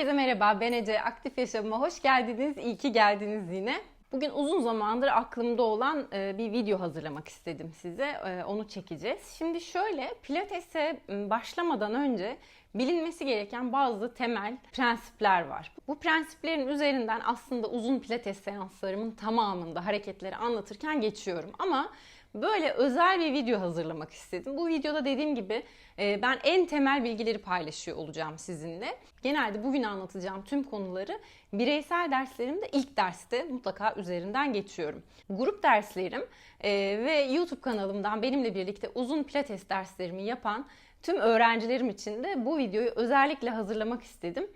Herkese merhaba, ben Ece. Aktif Yaşamıma hoş geldiniz. İyi ki geldiniz yine. Bugün uzun zamandır aklımda olan e, bir video hazırlamak istedim size. E, Onu çekeceğiz. Şimdi şöyle, pilatese başlamadan önce bilinmesi gereken bazı temel prensipler var. Bu prensiplerin üzerinden aslında uzun pilates seanslarımın tamamında hareketleri anlatırken geçiyorum. Ama Böyle özel bir video hazırlamak istedim. Bu videoda dediğim gibi e, ben en temel bilgileri paylaşıyor olacağım sizinle. Genelde bugün anlatacağım tüm konuları bireysel derslerimde ilk derste mutlaka üzerinden geçiyorum. Grup derslerim e, ve YouTube kanalımdan benimle birlikte uzun pilates derslerimi yapan tüm öğrencilerim için de bu videoyu özellikle hazırlamak istedim.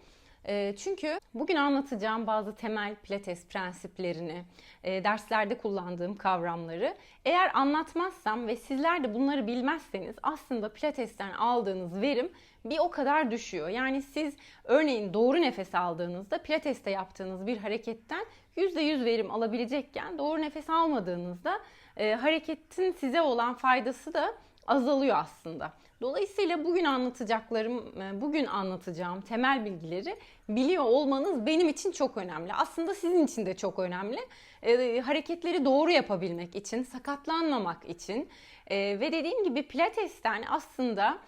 E, Çünkü bugün anlatacağım bazı temel pilates prensiplerini, e, derslerde kullandığım kavramları eğer anlatmazsam ve sizler de bunları bilmezseniz aslında pilatesten aldığınız verim bir o kadar düşüyor. Yani siz örneğin doğru nefes aldığınızda pilateste yaptığınız bir hareketten %100 verim alabilecekken doğru nefes almadığınızda e, hareketin size olan faydası da azalıyor aslında. Dolayısıyla bugün anlatacaklarım, e, bugün anlatacağım temel bilgileri biliyor olmanız benim için çok önemli. Aslında sizin için de çok önemli. E, hareketleri doğru yapabilmek için, sakatlanmamak için e, ve dediğim gibi pilatesten aslında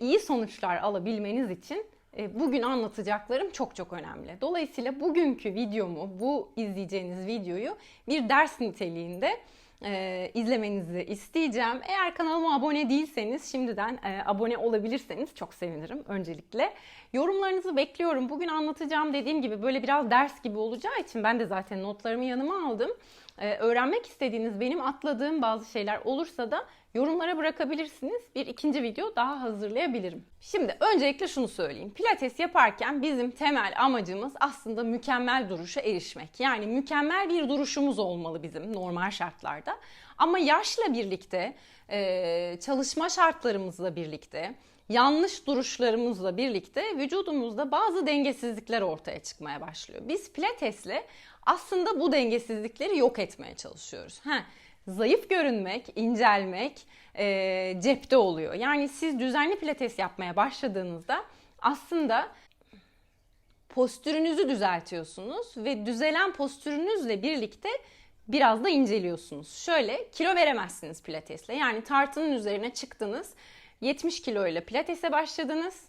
iyi sonuçlar alabilmeniz için bugün anlatacaklarım çok çok önemli. Dolayısıyla bugünkü videomu, bu izleyeceğiniz videoyu bir ders niteliğinde e, izlemenizi isteyeceğim. Eğer kanalıma abone değilseniz şimdiden e, abone olabilirseniz çok sevinirim öncelikle. Yorumlarınızı bekliyorum. Bugün anlatacağım dediğim gibi böyle biraz ders gibi olacağı için ben de zaten notlarımı yanıma aldım. E, öğrenmek istediğiniz benim atladığım bazı şeyler olursa da yorumlara bırakabilirsiniz. Bir ikinci video daha hazırlayabilirim. Şimdi öncelikle şunu söyleyeyim. Pilates yaparken bizim temel amacımız aslında mükemmel duruşa erişmek. Yani mükemmel bir duruşumuz olmalı bizim normal şartlarda. Ama yaşla birlikte, e, çalışma şartlarımızla birlikte, yanlış duruşlarımızla birlikte vücudumuzda bazı dengesizlikler ortaya çıkmaya başlıyor. Biz pilatesle aslında bu dengesizlikleri yok etmeye çalışıyoruz. Ha, zayıf görünmek, incelmek e, cepte oluyor. Yani siz düzenli pilates yapmaya başladığınızda aslında postürünüzü düzeltiyorsunuz ve düzelen postürünüzle birlikte biraz da inceliyorsunuz. Şöyle kilo veremezsiniz pilatesle. Yani tartının üzerine çıktınız. 70 kilo ile pilatese başladınız.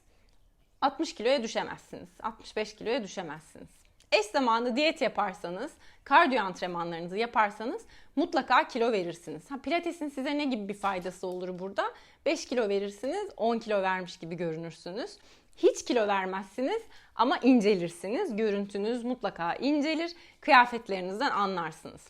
60 kiloya düşemezsiniz. 65 kiloya düşemezsiniz. Eş zamanlı diyet yaparsanız, kardiyo antrenmanlarınızı yaparsanız mutlaka kilo verirsiniz. Ha, pilatesin size ne gibi bir faydası olur burada? 5 kilo verirsiniz, 10 kilo vermiş gibi görünürsünüz. Hiç kilo vermezsiniz ama incelirsiniz. Görüntünüz mutlaka incelir. Kıyafetlerinizden anlarsınız.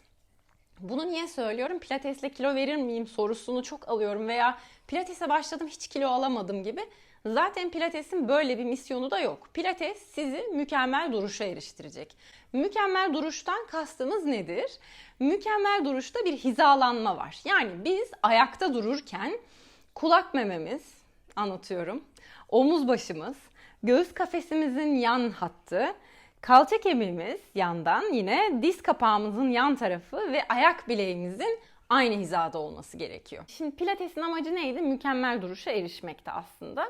Bunu niye söylüyorum? Pilatesle kilo verir miyim sorusunu çok alıyorum veya pilatese başladım hiç kilo alamadım gibi. Zaten pilatesin böyle bir misyonu da yok. Pilates sizi mükemmel duruşa eriştirecek. Mükemmel duruştan kastımız nedir? Mükemmel duruşta bir hizalanma var. Yani biz ayakta dururken kulak mememiz, anlatıyorum, omuz başımız, göğüs kafesimizin yan hattı, kalça kemiğimiz yandan yine diz kapağımızın yan tarafı ve ayak bileğimizin aynı hizada olması gerekiyor. Şimdi pilatesin amacı neydi? Mükemmel duruşa erişmekte aslında.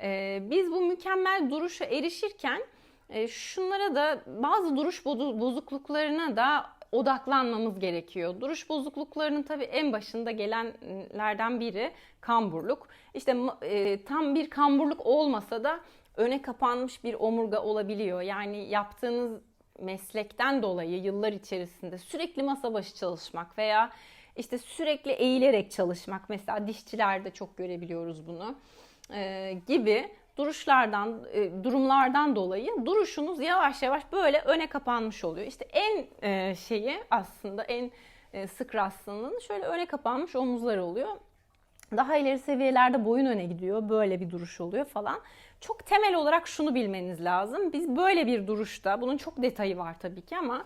Ee, biz bu mükemmel duruşa erişirken e, şunlara da bazı duruş bozu- bozukluklarına da odaklanmamız gerekiyor. Duruş bozukluklarının tabii en başında gelenlerden biri kamburluk. İşte e, tam bir kamburluk olmasa da öne kapanmış bir omurga olabiliyor. Yani yaptığınız meslekten dolayı yıllar içerisinde sürekli masa başı çalışmak veya işte sürekli eğilerek çalışmak mesela dişçilerde çok görebiliyoruz bunu e, gibi duruşlardan e, durumlardan dolayı duruşunuz yavaş yavaş böyle öne kapanmış oluyor. İşte en e, şeyi aslında en e, sık rastlanan şöyle öne kapanmış omuzlar oluyor. Daha ileri seviyelerde boyun öne gidiyor. Böyle bir duruş oluyor falan. Çok temel olarak şunu bilmeniz lazım. Biz böyle bir duruşta, bunun çok detayı var tabii ki ama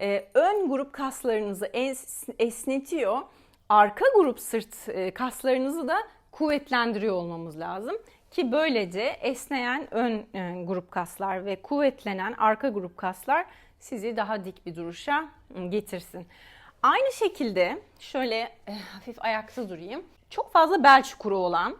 e, ön grup kaslarınızı es- esnetiyor. Arka grup sırt e, kaslarınızı da kuvvetlendiriyor olmamız lazım. Ki böylece esneyen ön e, grup kaslar ve kuvvetlenen arka grup kaslar sizi daha dik bir duruşa getirsin. Aynı şekilde şöyle e, hafif ayakta durayım. Çok fazla bel çukuru olan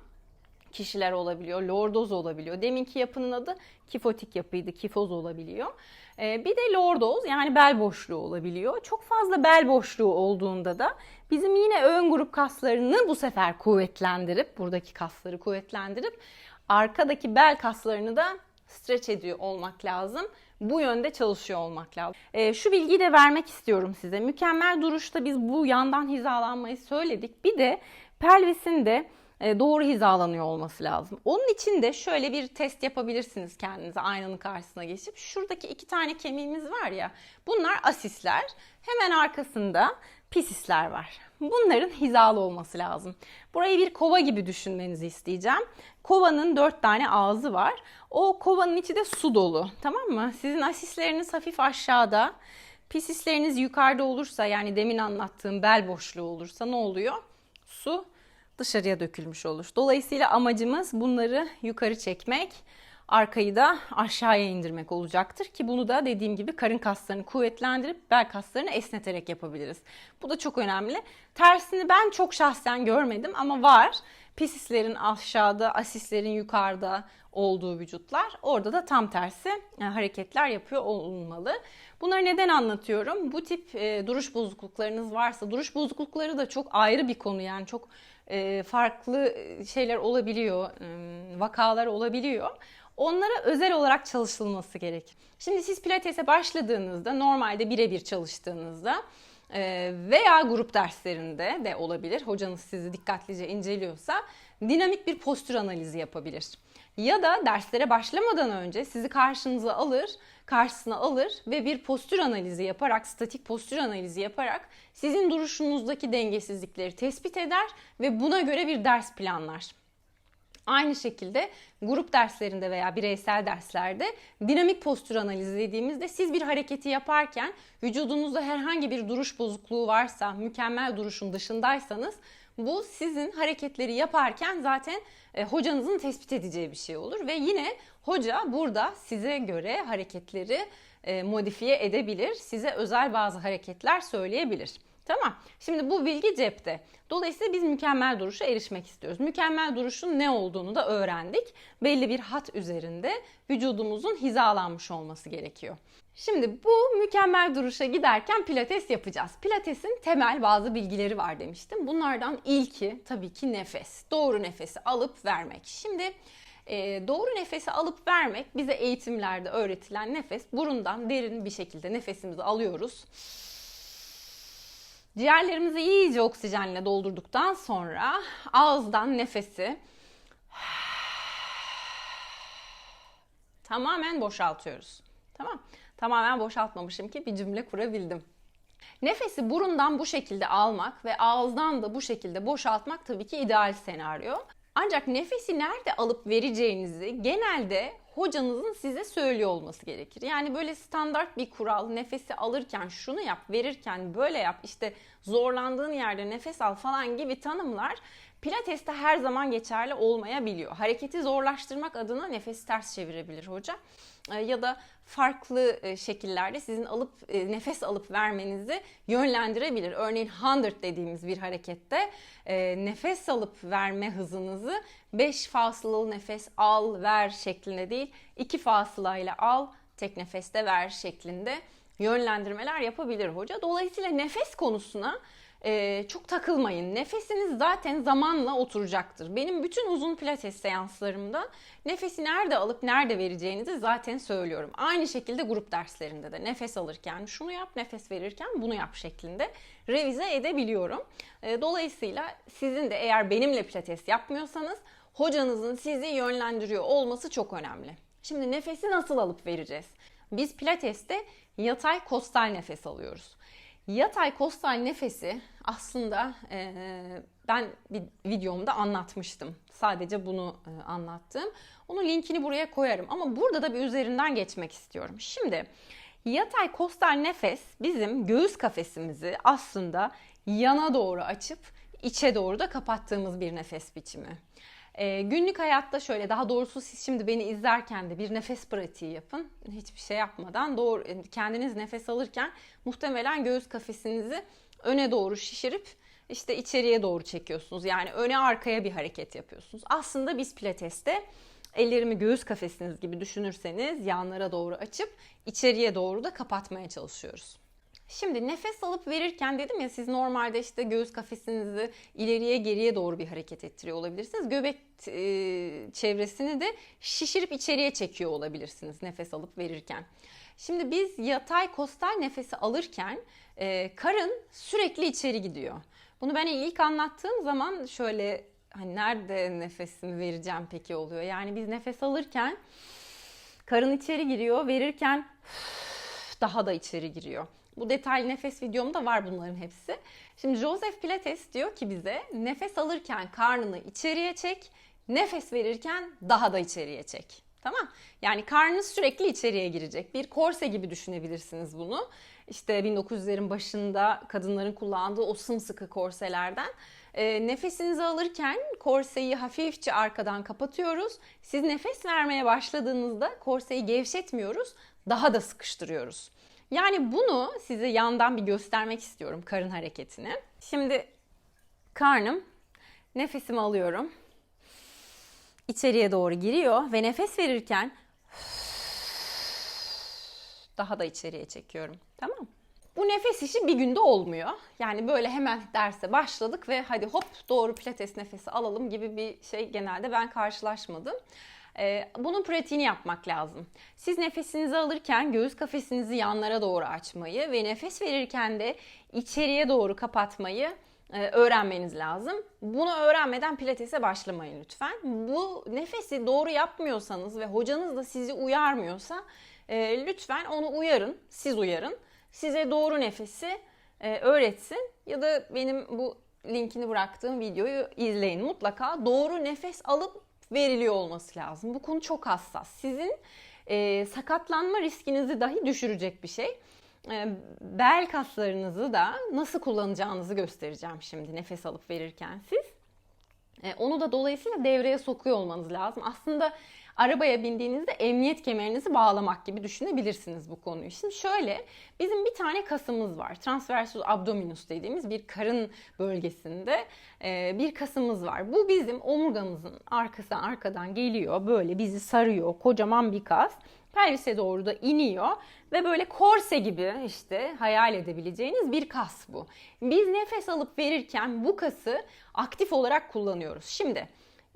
kişiler olabiliyor, lordoz olabiliyor. Deminki yapının adı kifotik yapıydı, kifoz olabiliyor. Ee, bir de lordoz yani bel boşluğu olabiliyor. Çok fazla bel boşluğu olduğunda da bizim yine ön grup kaslarını bu sefer kuvvetlendirip, buradaki kasları kuvvetlendirip arkadaki bel kaslarını da streç ediyor olmak lazım. Bu yönde çalışıyor olmak lazım. Ee, şu bilgiyi de vermek istiyorum size. Mükemmel duruşta biz bu yandan hizalanmayı söyledik. Bir de pelvisin de e, doğru hizalanıyor olması lazım. Onun için de şöyle bir test yapabilirsiniz kendinize aynanın karşısına geçip. Şuradaki iki tane kemiğimiz var ya bunlar asisler. Hemen arkasında pisisler var. Bunların hizalı olması lazım. Burayı bir kova gibi düşünmenizi isteyeceğim. Kovanın dört tane ağzı var. O kovanın içi de su dolu. Tamam mı? Sizin asisleriniz hafif aşağıda. Pisisleriniz yukarıda olursa yani demin anlattığım bel boşluğu olursa ne oluyor? Su dışarıya dökülmüş olur. Dolayısıyla amacımız bunları yukarı çekmek, arkayı da aşağıya indirmek olacaktır ki bunu da dediğim gibi karın kaslarını kuvvetlendirip bel kaslarını esneterek yapabiliriz. Bu da çok önemli. Tersini ben çok şahsen görmedim ama var. Pisislerin aşağıda, asislerin yukarıda olduğu vücutlar. Orada da tam tersi e, hareketler yapıyor olmalı. Bunları neden anlatıyorum? Bu tip e, duruş bozukluklarınız varsa, duruş bozuklukları da çok ayrı bir konu yani çok e, farklı şeyler olabiliyor, vakalar olabiliyor. Onlara özel olarak çalışılması gerekir. Şimdi siz pilatese başladığınızda normalde birebir çalıştığınızda veya grup derslerinde de olabilir. Hocanız sizi dikkatlice inceliyorsa dinamik bir postür analizi yapabilir. Ya da derslere başlamadan önce sizi karşınıza alır, karşısına alır ve bir postür analizi yaparak, statik postür analizi yaparak sizin duruşunuzdaki dengesizlikleri tespit eder ve buna göre bir ders planlar. Aynı şekilde grup derslerinde veya bireysel derslerde dinamik postür analizi dediğimizde siz bir hareketi yaparken vücudunuzda herhangi bir duruş bozukluğu varsa, mükemmel duruşun dışındaysanız bu sizin hareketleri yaparken zaten e, hocanızın tespit edeceği bir şey olur ve yine hoca burada size göre hareketleri e, modifiye edebilir, size özel bazı hareketler söyleyebilir. Tamam. Şimdi bu bilgi cepte. Dolayısıyla biz mükemmel duruşa erişmek istiyoruz. Mükemmel duruşun ne olduğunu da öğrendik. Belli bir hat üzerinde vücudumuzun hizalanmış olması gerekiyor. Şimdi bu mükemmel duruşa giderken pilates yapacağız. Pilatesin temel bazı bilgileri var demiştim. Bunlardan ilki tabii ki nefes. Doğru nefesi alıp vermek. Şimdi e, doğru nefesi alıp vermek bize eğitimlerde öğretilen nefes. Burundan derin bir şekilde nefesimizi alıyoruz. Ciğerlerimizi iyice oksijenle doldurduktan sonra ağızdan nefesi tamamen boşaltıyoruz. Tamam. Tamamen boşaltmamışım ki bir cümle kurabildim. Nefesi burundan bu şekilde almak ve ağızdan da bu şekilde boşaltmak tabii ki ideal senaryo. Ancak nefesi nerede alıp vereceğinizi genelde hocanızın size söylüyor olması gerekir. Yani böyle standart bir kural nefesi alırken şunu yap, verirken böyle yap, işte zorlandığın yerde nefes al falan gibi tanımlar Pilates'te her zaman geçerli olmayabiliyor. Hareketi zorlaştırmak adına nefesi ters çevirebilir hoca. E, ya da farklı e, şekillerde sizin alıp e, nefes alıp vermenizi yönlendirebilir. Örneğin 100 dediğimiz bir harekette nefes alıp verme hızınızı 5 fasılalı nefes al ver şeklinde değil 2 fasılayla al tek nefeste ver şeklinde yönlendirmeler yapabilir hoca. Dolayısıyla nefes konusuna e, çok takılmayın. Nefesiniz zaten zamanla oturacaktır. Benim bütün uzun pilates seanslarımda nefesi nerede alıp nerede vereceğinizi zaten söylüyorum. Aynı şekilde grup derslerinde de nefes alırken şunu yap, nefes verirken bunu yap şeklinde revize edebiliyorum. E, dolayısıyla sizin de eğer benimle pilates yapmıyorsanız hocanızın sizi yönlendiriyor olması çok önemli. Şimdi nefesi nasıl alıp vereceğiz? Biz pilateste yatay kostal nefes alıyoruz. Yatay kostal nefesi aslında e, ben bir videomda anlatmıştım. Sadece bunu e, anlattım. Onun linkini buraya koyarım ama burada da bir üzerinden geçmek istiyorum. Şimdi yatay kostal nefes bizim göğüs kafesimizi aslında yana doğru açıp içe doğru da kapattığımız bir nefes biçimi. E, günlük hayatta şöyle daha doğrusu siz şimdi beni izlerken de bir nefes pratiği yapın. Hiçbir şey yapmadan doğru kendiniz nefes alırken muhtemelen göğüs kafesinizi öne doğru şişirip işte içeriye doğru çekiyorsunuz. Yani öne arkaya bir hareket yapıyorsunuz. Aslında biz pilateste ellerimi göğüs kafesiniz gibi düşünürseniz yanlara doğru açıp içeriye doğru da kapatmaya çalışıyoruz. Şimdi nefes alıp verirken dedim ya siz normalde işte göğüs kafesinizi ileriye geriye doğru bir hareket ettiriyor olabilirsiniz. Göbek e, çevresini de şişirip içeriye çekiyor olabilirsiniz nefes alıp verirken. Şimdi biz yatay kostal nefesi alırken e, karın sürekli içeri gidiyor. Bunu ben ilk anlattığım zaman şöyle hani nerede nefesimi vereceğim peki oluyor. Yani biz nefes alırken karın içeri giriyor, verirken daha da içeri giriyor. Bu detaylı nefes videomda var bunların hepsi. Şimdi Joseph Pilates diyor ki bize nefes alırken karnını içeriye çek, nefes verirken daha da içeriye çek. Tamam? Yani karnınız sürekli içeriye girecek. Bir korse gibi düşünebilirsiniz bunu. İşte 1900'lerin başında kadınların kullandığı o sımsıkı korselerden. E, nefesinizi alırken korseyi hafifçe arkadan kapatıyoruz. Siz nefes vermeye başladığınızda korseyi gevşetmiyoruz, daha da sıkıştırıyoruz. Yani bunu size yandan bir göstermek istiyorum karın hareketini. Şimdi karnım nefesimi alıyorum. İçeriye doğru giriyor ve nefes verirken daha da içeriye çekiyorum. Tamam Bu nefes işi bir günde olmuyor. Yani böyle hemen derse başladık ve hadi hop doğru pilates nefesi alalım gibi bir şey genelde ben karşılaşmadım. Ee, bunun pratiğini yapmak lazım. Siz nefesinizi alırken göğüs kafesinizi yanlara doğru açmayı ve nefes verirken de içeriye doğru kapatmayı e, öğrenmeniz lazım. Bunu öğrenmeden pilatese başlamayın lütfen. Bu nefesi doğru yapmıyorsanız ve hocanız da sizi uyarmıyorsa e, lütfen onu uyarın, siz uyarın. Size doğru nefesi e, öğretsin ya da benim bu linkini bıraktığım videoyu izleyin. Mutlaka doğru nefes alıp veriliyor olması lazım. Bu konu çok hassas. Sizin e, sakatlanma riskinizi dahi düşürecek bir şey. E, bel kaslarınızı da nasıl kullanacağınızı göstereceğim şimdi nefes alıp verirken siz. E, onu da dolayısıyla devreye sokuyor olmanız lazım. Aslında arabaya bindiğinizde emniyet kemerinizi bağlamak gibi düşünebilirsiniz bu konuyu. Şimdi şöyle bizim bir tane kasımız var. Transversus abdominus dediğimiz bir karın bölgesinde e, bir kasımız var. Bu bizim omurgamızın arkasından arkadan geliyor. Böyle bizi sarıyor. Kocaman bir kas. Pelvise doğru da iniyor ve böyle korse gibi işte hayal edebileceğiniz bir kas bu. Biz nefes alıp verirken bu kası aktif olarak kullanıyoruz. Şimdi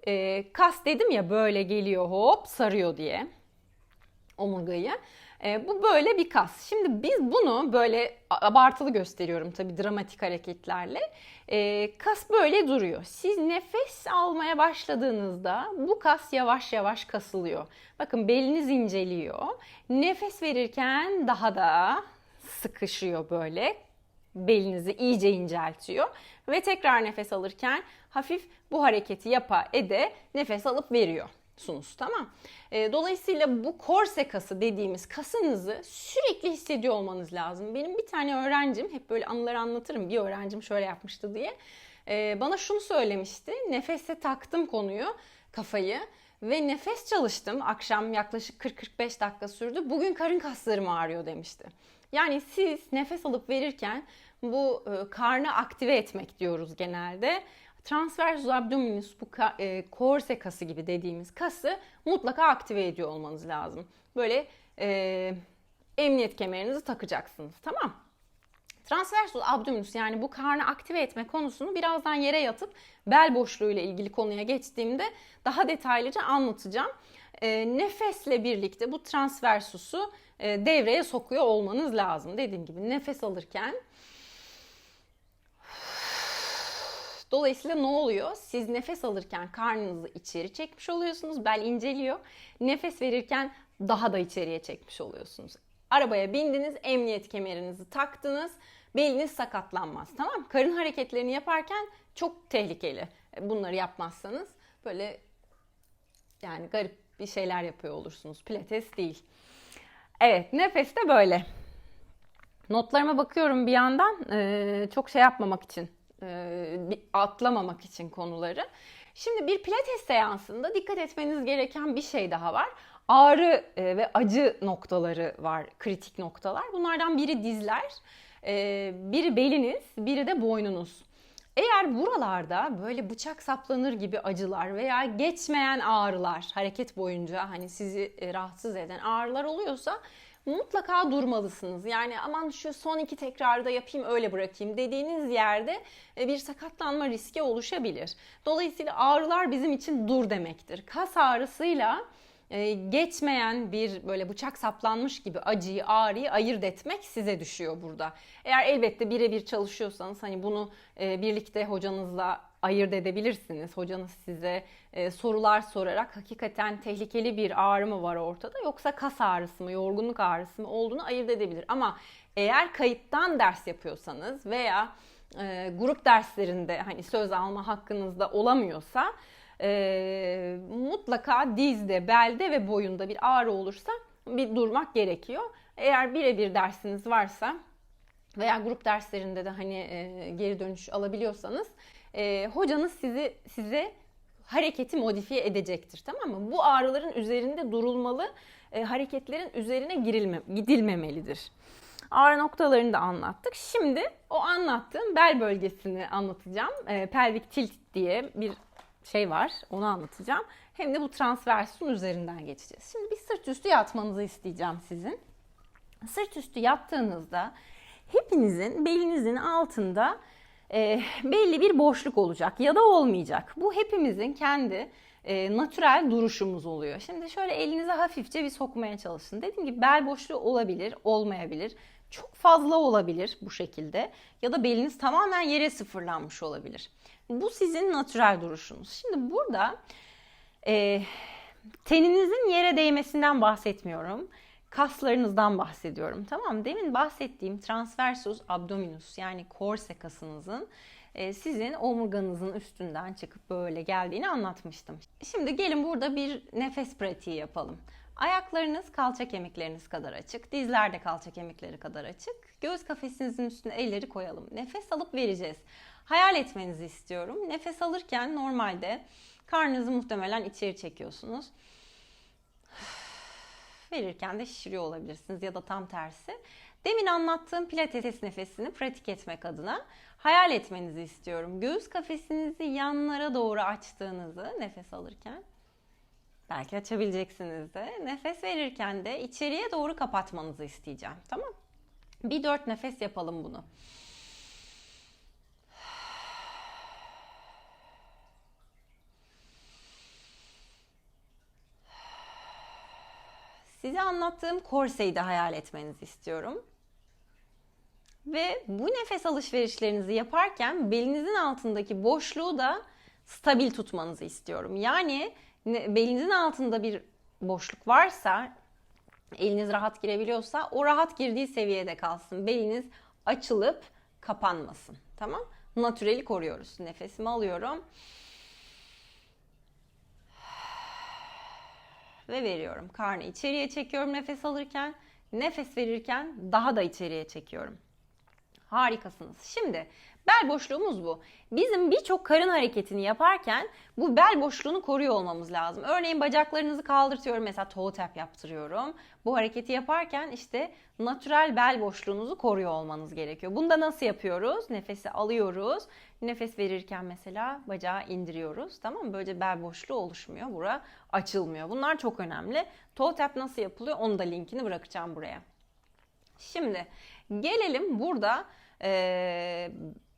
e, kas dedim ya böyle geliyor hop sarıyor diye omurgayı. E, bu böyle bir kas. Şimdi biz bunu böyle abartılı gösteriyorum tabi dramatik hareketlerle. E, kas böyle duruyor. Siz nefes almaya başladığınızda bu kas yavaş yavaş kasılıyor. Bakın beliniz inceliyor. Nefes verirken daha da sıkışıyor böyle. Belinizi iyice inceltiyor. Ve tekrar nefes alırken hafif bu hareketi yapa ede nefes alıp veriyor sunuz tamam. E, dolayısıyla bu korse kası dediğimiz kasınızı sürekli hissediyor olmanız lazım. Benim bir tane öğrencim hep böyle anıları anlatırım. Bir öğrencim şöyle yapmıştı diye. E, bana şunu söylemişti. Nefese taktım konuyu, kafayı ve nefes çalıştım. Akşam yaklaşık 40-45 dakika sürdü. Bugün karın kaslarım ağrıyor demişti. Yani siz nefes alıp verirken bu e, karnı aktive etmek diyoruz genelde transversus abdominis bu e, korse kası gibi dediğimiz kası mutlaka aktive ediyor olmanız lazım. Böyle e, emniyet kemerinizi takacaksınız tamam Transversus abdominis yani bu karnı aktive etme konusunu birazdan yere yatıp bel boşluğu ile ilgili konuya geçtiğimde daha detaylıca anlatacağım. E, nefesle birlikte bu transversusu e, devreye sokuyor olmanız lazım. Dediğim gibi nefes alırken Dolayısıyla ne oluyor? Siz nefes alırken karnınızı içeri çekmiş oluyorsunuz. Bel inceliyor. Nefes verirken daha da içeriye çekmiş oluyorsunuz. Arabaya bindiniz, emniyet kemerinizi taktınız. Beliniz sakatlanmaz. Tamam Karın hareketlerini yaparken çok tehlikeli. Bunları yapmazsanız böyle yani garip bir şeyler yapıyor olursunuz. Pilates değil. Evet nefes de böyle. Notlarıma bakıyorum bir yandan. Ee, çok şey yapmamak için e, atlamamak için konuları. Şimdi bir pilates seansında dikkat etmeniz gereken bir şey daha var. Ağrı e, ve acı noktaları var, kritik noktalar. Bunlardan biri dizler, e, biri beliniz, biri de boynunuz. Eğer buralarda böyle bıçak saplanır gibi acılar veya geçmeyen ağrılar hareket boyunca hani sizi e, rahatsız eden ağrılar oluyorsa mutlaka durmalısınız. Yani aman şu son iki tekrarda yapayım öyle bırakayım dediğiniz yerde e, bir sakatlanma riski oluşabilir. Dolayısıyla ağrılar bizim için dur demektir. Kas ağrısıyla e, geçmeyen bir böyle bıçak saplanmış gibi acıyı, ağrıyı ayırt etmek size düşüyor burada. Eğer elbette birebir çalışıyorsanız hani bunu e, birlikte hocanızla ayırt edebilirsiniz. Hocanız size e, sorular sorarak hakikaten tehlikeli bir ağrı mı var ortada yoksa kas ağrısı mı, yorgunluk ağrısı mı olduğunu ayırt edebilir. Ama eğer kayıttan ders yapıyorsanız veya grup derslerinde hani söz alma hakkınızda olamıyorsa e, mutlaka dizde, belde ve boyunda bir ağrı olursa bir durmak gerekiyor. Eğer birebir dersiniz varsa veya grup derslerinde de hani e, geri dönüş alabiliyorsanız e, hocanız sizi size hareketi modifiye edecektir tamam mı? Bu ağrıların üzerinde durulmalı, e, hareketlerin üzerine girilme, gidilmemelidir. Ağrı noktalarını da anlattık. Şimdi o anlattığım bel bölgesini anlatacağım. E, pelvik tilt diye bir şey var. Onu anlatacağım. Hem de bu transversun üzerinden geçeceğiz. Şimdi bir sırt üstü yatmanızı isteyeceğim sizin. Sırt üstü yattığınızda hepinizin belinizin altında e, belli bir boşluk olacak ya da olmayacak. Bu hepimizin kendi e, natürel duruşumuz oluyor. Şimdi şöyle elinize hafifçe bir sokmaya çalışın. Dediğim gibi bel boşluğu olabilir, olmayabilir. Çok fazla olabilir bu şekilde ya da beliniz tamamen yere sıfırlanmış olabilir. Bu sizin natürel duruşunuz. Şimdi burada e, teninizin yere değmesinden bahsetmiyorum. Kaslarınızdan bahsediyorum. Tamam Demin bahsettiğim transversus abdominus yani korse kasınızın e, sizin omurganızın üstünden çıkıp böyle geldiğini anlatmıştım. Şimdi gelin burada bir nefes pratiği yapalım. Ayaklarınız kalça kemikleriniz kadar açık, dizler de kalça kemikleri kadar açık. Göğüs kafesinizin üstüne elleri koyalım. Nefes alıp vereceğiz. Hayal etmenizi istiyorum. Nefes alırken normalde karnınızı muhtemelen içeri çekiyorsunuz. Verirken de şişiriyor olabilirsiniz ya da tam tersi. Demin anlattığım pilates nefesini pratik etmek adına hayal etmenizi istiyorum. Göğüs kafesinizi yanlara doğru açtığınızı nefes alırken belki açabileceksiniz de. Nefes verirken de içeriye doğru kapatmanızı isteyeceğim. Tamam? Bir dört nefes yapalım bunu. Size anlattığım korseyi de hayal etmenizi istiyorum. Ve bu nefes alışverişlerinizi yaparken belinizin altındaki boşluğu da stabil tutmanızı istiyorum. Yani belinizin altında bir boşluk varsa, eliniz rahat girebiliyorsa o rahat girdiği seviyede kalsın. Beliniz açılıp kapanmasın. Tamam? Natüreli koruyoruz. Nefesimi alıyorum. Ve veriyorum. Karnı içeriye çekiyorum nefes alırken. Nefes verirken daha da içeriye çekiyorum. Harikasınız. Şimdi bel boşluğumuz bu. Bizim birçok karın hareketini yaparken bu bel boşluğunu koruyor olmamız lazım. Örneğin bacaklarınızı kaldırtıyorum. Mesela toe tap yaptırıyorum. Bu hareketi yaparken işte natürel bel boşluğunuzu koruyor olmanız gerekiyor. Bunu da nasıl yapıyoruz? Nefesi alıyoruz. Nefes verirken mesela bacağı indiriyoruz. Tamam mı? Böylece bel boşluğu oluşmuyor. Bura açılmıyor. Bunlar çok önemli. Toe tap nasıl yapılıyor? Onu da linkini bırakacağım buraya. Şimdi gelelim burada e,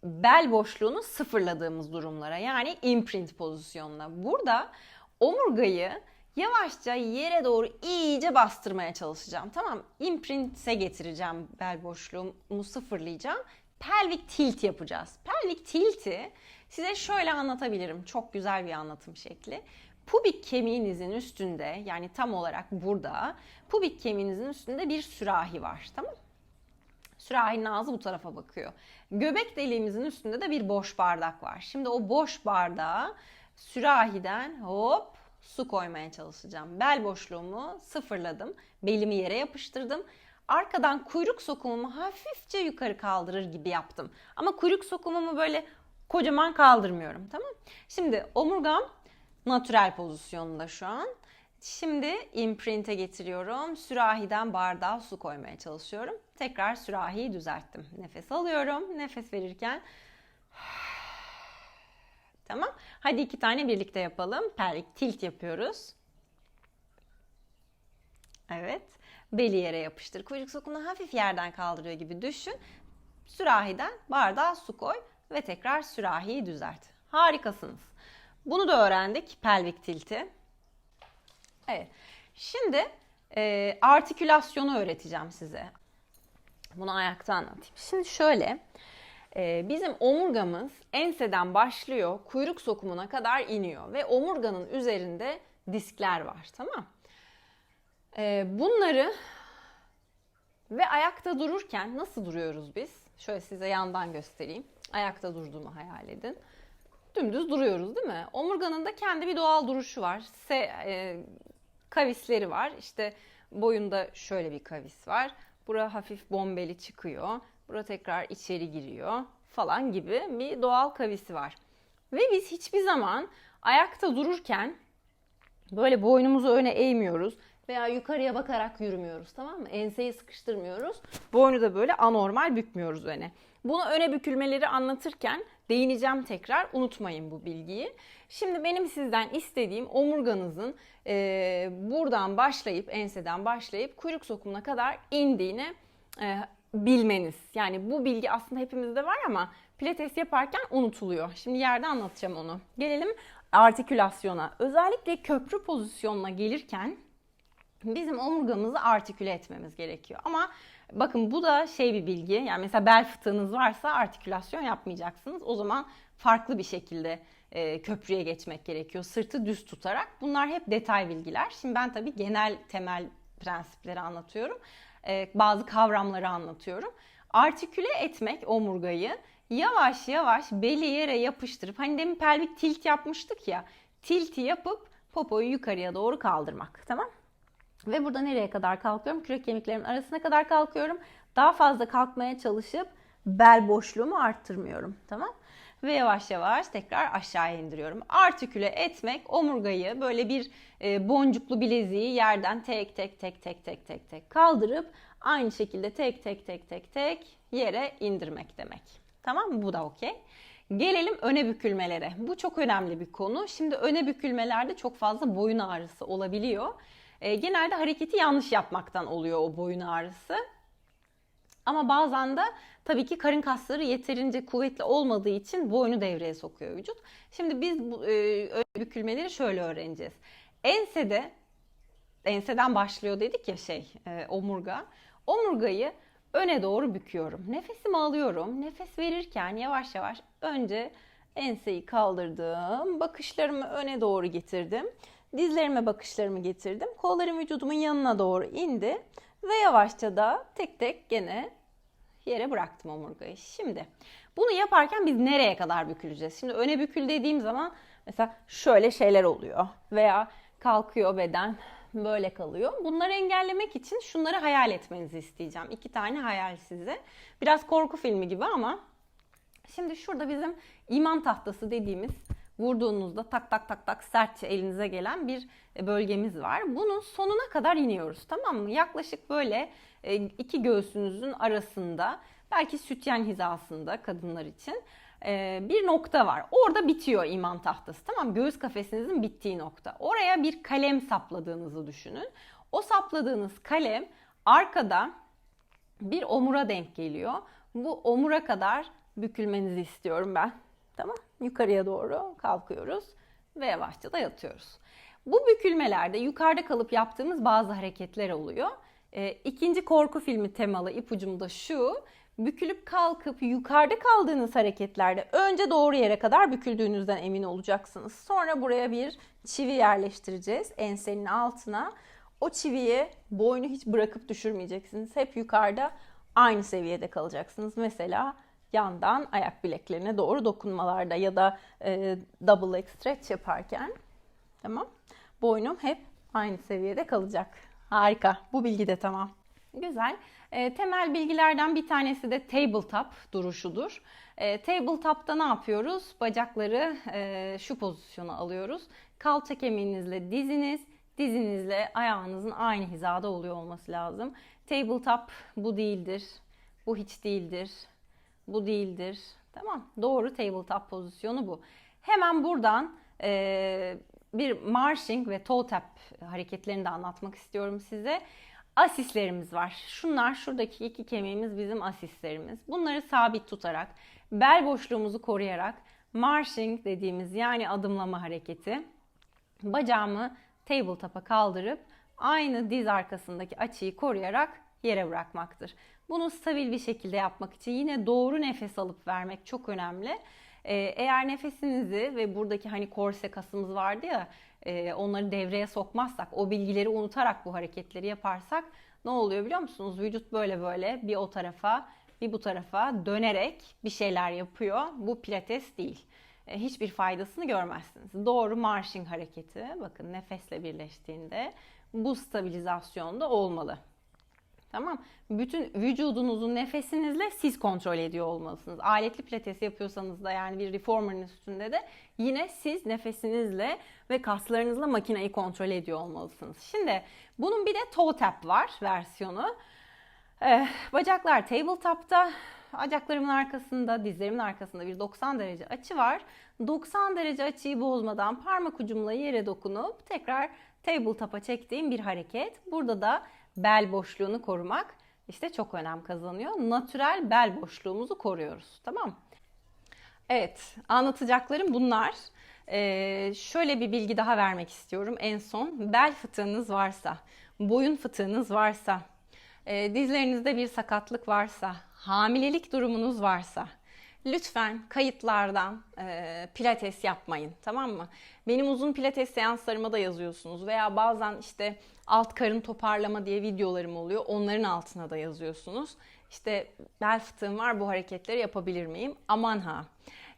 bel boşluğunu sıfırladığımız durumlara yani imprint pozisyonuna. Burada omurgayı yavaşça yere doğru iyice bastırmaya çalışacağım. Tamam imprint'e getireceğim bel boşluğumu sıfırlayacağım. Pelvik tilt yapacağız. Pelvik tilti size şöyle anlatabilirim. Çok güzel bir anlatım şekli. Pubik kemiğinizin üstünde yani tam olarak burada pubik kemiğinizin üstünde bir sürahi var. Tamam Sürahinin ağzı bu tarafa bakıyor. Göbek deliğimizin üstünde de bir boş bardak var. Şimdi o boş bardağa sürahiden hop su koymaya çalışacağım. Bel boşluğumu sıfırladım. Belimi yere yapıştırdım. Arkadan kuyruk sokumumu hafifçe yukarı kaldırır gibi yaptım. Ama kuyruk sokumumu böyle kocaman kaldırmıyorum. Tamam? Şimdi omurgam natürel pozisyonunda şu an. Şimdi imprint'e getiriyorum. Sürahiden bardağa su koymaya çalışıyorum. Tekrar sürahiyi düzelttim. Nefes alıyorum. Nefes verirken Tamam. Hadi iki tane birlikte yapalım. Pelvik tilt yapıyoruz. Evet. Beli yere yapıştır. Kuyruk sokumunu hafif yerden kaldırıyor gibi düşün. Sürahiden bardağa su koy ve tekrar sürahiyi düzelt. Harikasınız. Bunu da öğrendik. Pelvik tilti. Evet. Şimdi e, artikülasyonu öğreteceğim size. Bunu ayakta anlatayım. Şimdi şöyle. e, bizim omurgamız enseden başlıyor, kuyruk sokumuna kadar iniyor ve omurganın üzerinde diskler var, tamam? E, bunları ve ayakta dururken nasıl duruyoruz biz? Şöyle size yandan göstereyim. Ayakta durduğumu hayal edin. Dümdüz duruyoruz değil mi? Omurganın da kendi bir doğal duruşu var. Se, e, kavisleri var. İşte boyunda şöyle bir kavis var. Bura hafif bombeli çıkıyor. Bura tekrar içeri giriyor falan gibi bir doğal kavisi var. Ve biz hiçbir zaman ayakta dururken böyle boynumuzu öne eğmiyoruz veya yukarıya bakarak yürümüyoruz tamam mı? Enseyi sıkıştırmıyoruz. Boynu da böyle anormal bükmüyoruz öne. Bunu öne bükülmeleri anlatırken değineceğim tekrar. Unutmayın bu bilgiyi. Şimdi benim sizden istediğim omurganızın e, buradan başlayıp enseden başlayıp kuyruk sokumuna kadar indiğini e, bilmeniz. Yani bu bilgi aslında hepimizde var ama pilates yaparken unutuluyor. Şimdi yerde anlatacağım onu. Gelelim artikülasyona. Özellikle köprü pozisyonuna gelirken bizim omurgamızı artiküle etmemiz gerekiyor. Ama bakın bu da şey bir bilgi. Yani mesela bel fıtığınız varsa artikülasyon yapmayacaksınız. O zaman farklı bir şekilde e, köprüye geçmek gerekiyor. Sırtı düz tutarak. Bunlar hep detay bilgiler. Şimdi ben tabii genel temel prensipleri anlatıyorum. E, bazı kavramları anlatıyorum. Artiküle etmek omurgayı yavaş yavaş beli yere yapıştırıp hani demin pelvik tilt yapmıştık ya. Tilti yapıp popoyu yukarıya doğru kaldırmak. Tamam? Ve burada nereye kadar kalkıyorum? Kürek kemiklerimin arasına kadar kalkıyorum. Daha fazla kalkmaya çalışıp bel boşluğumu arttırmıyorum. Tamam? Ve yavaş yavaş tekrar aşağıya indiriyorum. Artiküle etmek omurgayı böyle bir e, boncuklu bileziği yerden tek tek tek tek tek tek tek kaldırıp aynı şekilde tek tek tek tek tek yere indirmek demek. Tamam mı? Bu da okey. Gelelim öne bükülmelere. Bu çok önemli bir konu. Şimdi öne bükülmelerde çok fazla boyun ağrısı olabiliyor. E, genelde hareketi yanlış yapmaktan oluyor o boyun ağrısı. Ama bazen de tabii ki karın kasları yeterince kuvvetli olmadığı için boynu devreye sokuyor vücut. Şimdi biz bu e, bükülmeleri şöyle öğreneceğiz. Ensede, enseden başlıyor dedik ya şey, e, omurga. Omurgayı öne doğru büküyorum. Nefesimi alıyorum. Nefes verirken yavaş yavaş önce enseyi kaldırdım. Bakışlarımı öne doğru getirdim. Dizlerime bakışlarımı getirdim. Kollarım vücudumun yanına doğru indi. Ve yavaşça da tek tek gene yere bıraktım omurgayı. Şimdi bunu yaparken biz nereye kadar büküleceğiz? Şimdi öne bükül dediğim zaman mesela şöyle şeyler oluyor. Veya kalkıyor beden böyle kalıyor. Bunları engellemek için şunları hayal etmenizi isteyeceğim. İki tane hayal size. Biraz korku filmi gibi ama şimdi şurada bizim iman tahtası dediğimiz vurduğunuzda tak tak tak tak sertçe elinize gelen bir bölgemiz var. Bunun sonuna kadar iniyoruz tamam mı? Yaklaşık böyle e, iki göğsünüzün arasında belki sütyen hizasında kadınlar için e, bir nokta var. Orada bitiyor iman tahtası tamam Göğüs kafesinizin bittiği nokta. Oraya bir kalem sapladığınızı düşünün. O sapladığınız kalem arkada bir omura denk geliyor. Bu omura kadar bükülmenizi istiyorum ben. Tamam. Yukarıya doğru kalkıyoruz ve yavaşça da yatıyoruz. Bu bükülmelerde yukarıda kalıp yaptığımız bazı hareketler oluyor. E, ikinci korku filmi temalı ipucum da şu. Bükülüp kalkıp yukarıda kaldığınız hareketlerde önce doğru yere kadar büküldüğünüzden emin olacaksınız. Sonra buraya bir çivi yerleştireceğiz ensenin altına. O çiviyi boynu hiç bırakıp düşürmeyeceksiniz. Hep yukarıda aynı seviyede kalacaksınız. Mesela yandan ayak bileklerine doğru dokunmalarda ya da e, double leg stretch yaparken tamam boynum hep aynı seviyede kalacak. Harika. Bu bilgi de tamam. Güzel. E, temel bilgilerden bir tanesi de tabletop duruşudur. E, tabletop'ta ne yapıyoruz? Bacakları e, şu pozisyona alıyoruz. Kalça kemiğinizle diziniz, dizinizle ayağınızın aynı hizada oluyor olması lazım. Tabletop bu değildir. Bu hiç değildir bu değildir. Tamam. Doğru tabletop pozisyonu bu. Hemen buradan e, bir marching ve toe tap hareketlerini de anlatmak istiyorum size. Asislerimiz var. Şunlar şuradaki iki kemiğimiz bizim asislerimiz. Bunları sabit tutarak, bel boşluğumuzu koruyarak marching dediğimiz yani adımlama hareketi bacağımı tabletop'a kaldırıp aynı diz arkasındaki açıyı koruyarak yere bırakmaktır. Bunu stabil bir şekilde yapmak için yine doğru nefes alıp vermek çok önemli. Ee, eğer nefesinizi ve buradaki hani korse kasımız vardı ya e, onları devreye sokmazsak, o bilgileri unutarak bu hareketleri yaparsak ne oluyor biliyor musunuz? Vücut böyle böyle bir o tarafa bir bu tarafa dönerek bir şeyler yapıyor. Bu pilates değil. E, Hiçbir faydasını görmezsiniz. Doğru marching hareketi bakın nefesle birleştiğinde bu stabilizasyonda olmalı. Tamam. Bütün vücudunuzun nefesinizle siz kontrol ediyor olmalısınız. Aletli pilates yapıyorsanız da yani bir reformer'ın üstünde de yine siz nefesinizle ve kaslarınızla makineyi kontrol ediyor olmalısınız. Şimdi bunun bir de toe tap var versiyonu. Ee, bacaklar tabletop'ta, bacaklarımın arkasında, dizlerimin arkasında bir 90 derece açı var. 90 derece açıyı bozmadan parmak ucumla yere dokunup tekrar tabletop'a çektiğim bir hareket. Burada da bel boşluğunu korumak işte çok önem kazanıyor. Natürel bel boşluğumuzu koruyoruz. Tamam Evet, anlatacaklarım bunlar. Ee, şöyle bir bilgi daha vermek istiyorum en son. Bel fıtığınız varsa, boyun fıtığınız varsa, e, dizlerinizde bir sakatlık varsa, hamilelik durumunuz varsa, lütfen kayıtlardan e, pilates yapmayın tamam mı? Benim uzun pilates seanslarıma da yazıyorsunuz veya bazen işte alt karın toparlama diye videolarım oluyor. Onların altına da yazıyorsunuz. İşte bel fıtığım var bu hareketleri yapabilir miyim? Aman ha.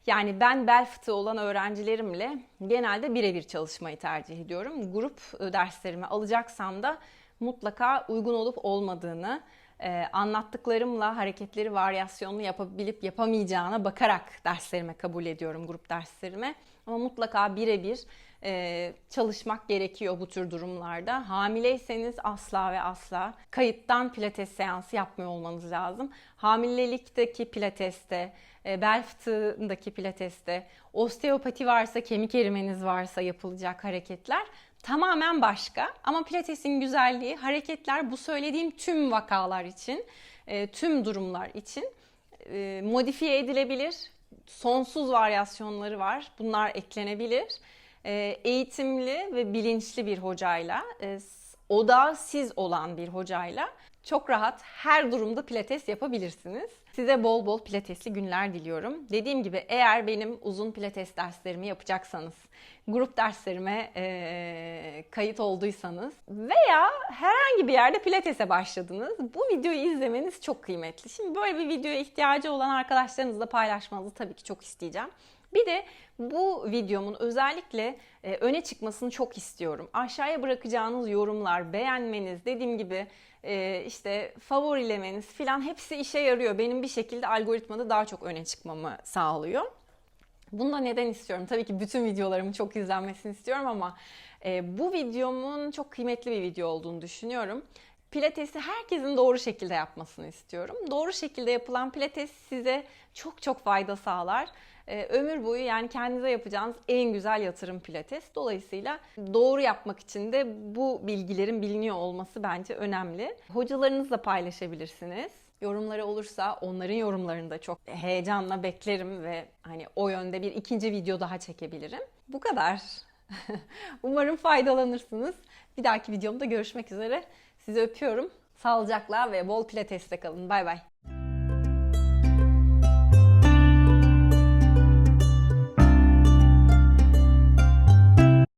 Yani ben bel fıtığı olan öğrencilerimle genelde birebir çalışmayı tercih ediyorum. Grup e, derslerimi alacaksam da mutlaka uygun olup olmadığını, e, anlattıklarımla hareketleri varyasyonlu yapabilip yapamayacağına bakarak derslerime kabul ediyorum, grup derslerime. Ama mutlaka birebir e, çalışmak gerekiyor bu tür durumlarda. Hamileyseniz asla ve asla kayıttan pilates seansı yapmıyor olmanız lazım. Hamilelikteki pilateste, e, bel fıtığındaki pilateste, osteopati varsa, kemik erimeniz varsa yapılacak hareketler tamamen başka. Ama pilatesin güzelliği hareketler bu söylediğim tüm vakalar için, e, tüm durumlar için e, modifiye edilebilir. Sonsuz varyasyonları var. Bunlar eklenebilir. E, eğitimli ve bilinçli bir hocayla, odağı siz olan bir hocayla çok rahat her durumda pilates yapabilirsiniz. Size bol bol pilatesli günler diliyorum. Dediğim gibi eğer benim uzun pilates derslerimi yapacaksanız, grup derslerime e, kayıt olduysanız veya herhangi bir yerde pilatese başladınız, bu videoyu izlemeniz çok kıymetli. Şimdi böyle bir videoya ihtiyacı olan arkadaşlarınızla paylaşmanızı tabii ki çok isteyeceğim. Bir de bu videomun özellikle öne çıkmasını çok istiyorum. Aşağıya bırakacağınız yorumlar, beğenmeniz, dediğim gibi e, işte favorilemeniz filan hepsi işe yarıyor. Benim bir şekilde algoritmada daha çok öne çıkmamı sağlıyor. Bunu da neden istiyorum? Tabii ki bütün videolarımın çok izlenmesini istiyorum ama e, bu videomun çok kıymetli bir video olduğunu düşünüyorum. Pilatesi herkesin doğru şekilde yapmasını istiyorum. Doğru şekilde yapılan pilates size çok çok fayda sağlar. Ee, ömür boyu yani kendinize yapacağınız en güzel yatırım pilates. Dolayısıyla doğru yapmak için de bu bilgilerin biliniyor olması bence önemli. Hocalarınızla paylaşabilirsiniz. Yorumları olursa onların yorumlarını da çok heyecanla beklerim ve hani o yönde bir ikinci video daha çekebilirim. Bu kadar. Umarım faydalanırsınız. Bir dahaki videomda görüşmek üzere. Sizi öpüyorum. Sağlıcakla ve bol pilatesle kalın. Bay bay.